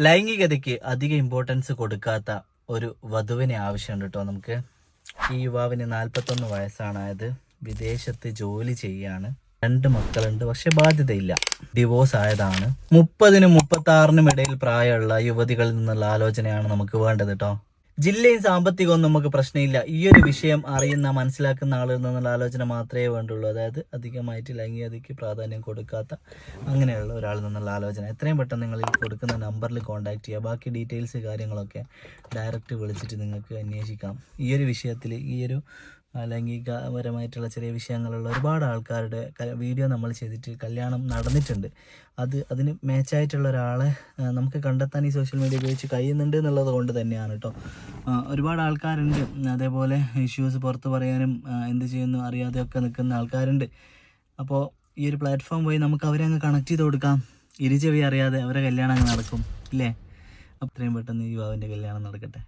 ലൈംഗികതയ്ക്ക് അധിക ഇമ്പോർട്ടൻസ് കൊടുക്കാത്ത ഒരു വധുവിനെ ആവശ്യമുണ്ട് കേട്ടോ നമുക്ക്. ഈ യുവാവിന് നാൽപ്പത്തൊന്ന് വയസ്സാണായത്. വിദേശത്ത് ജോലി ചെയ്യാണ്. രണ്ട് മക്കളുണ്ട്. പക്ഷെ ബാധ്യതയില്ല. ഡിവോഴ്സ് ആയതാണ്. മുപ്പതിനും മുപ്പത്തി ആറിനും ഇടയിൽ പ്രായമുള്ള യുവതികളിൽ നിന്നുള്ള ആലോചനയാണ് നമുക്ക് വേണ്ടത് കേട്ടോ. ജില്ലയും സാമ്പത്തികവും നമുക്ക് പ്രശ്നമില്ല. ഈ ഒരു വിഷയം അറിയുന്ന മനസ്സിലാക്കുന്ന ആളിൽ നിന്നുള്ള ആലോചന മാത്രമേ വേണ്ടുള്ളൂ. അതായത് അധികമായിട്ട് ലൈംഗികതയ്ക്ക് പ്രാധാന്യം കൊടുക്കാത്ത അങ്ങനെയുള്ള ഒരാളിൽ നിന്നുള്ള ആലോചന. എത്രയും പെട്ടെന്ന് നിങ്ങൾ ഈ കൊടുക്കുന്ന നമ്പറിൽ കോൺടാക്ട് ചെയ്യുക. ബാക്കി ഡീറ്റെയിൽസ് കാര്യങ്ങളൊക്കെ ഡയറക്റ്റ് വിളിച്ചിട്ട് നിങ്ങൾക്ക് അന്വേഷിക്കാം. ഈ ഒരു വിഷയത്തിൽ ഈ ഒരു ലൈംഗികപരമായിട്ടുള്ള ചെറിയ വിഷയങ്ങളുള്ള ഒരുപാട് ആൾക്കാരുടെ വീഡിയോ നമ്മൾ ചെയ്തിട്ട് കല്യാണം നടന്നിട്ടുണ്ട്. അത് അതിന് മാച്ചായിട്ടുള്ള ഒരാളെ നമുക്ക് കണ്ടെത്താൻ ഈ സോഷ്യൽ മീഡിയ ഉപയോഗിച്ച് കഴിയുന്നുണ്ട് എന്നുള്ളത് കൊണ്ട് തന്നെയാണ് കേട്ടോ ഒരുപാട് ആൾക്കാരുണ്ട്. അതേപോലെ ഇഷ്യൂസ് പുറത്ത് പറയാനും എന്ത് ചെയ്യുന്നു അറിയാതെയൊക്കെ നിൽക്കുന്ന ആൾക്കാരുണ്ട്. അപ്പോൾ ഈ ഒരു പ്ലാറ്റ്ഫോം വഴി നമുക്ക് അവരെ അങ്ങ് കണക്ട് ചെയ്ത് കൊടുക്കാം. ഇരുചെവി അറിയാതെ അവരെ കല്യാണം അങ്ങ് നടക്കും ഇല്ലേ? അത്രയും പെട്ടെന്ന് യുവാവിന്റെ കല്യാണം നടക്കട്ടെ.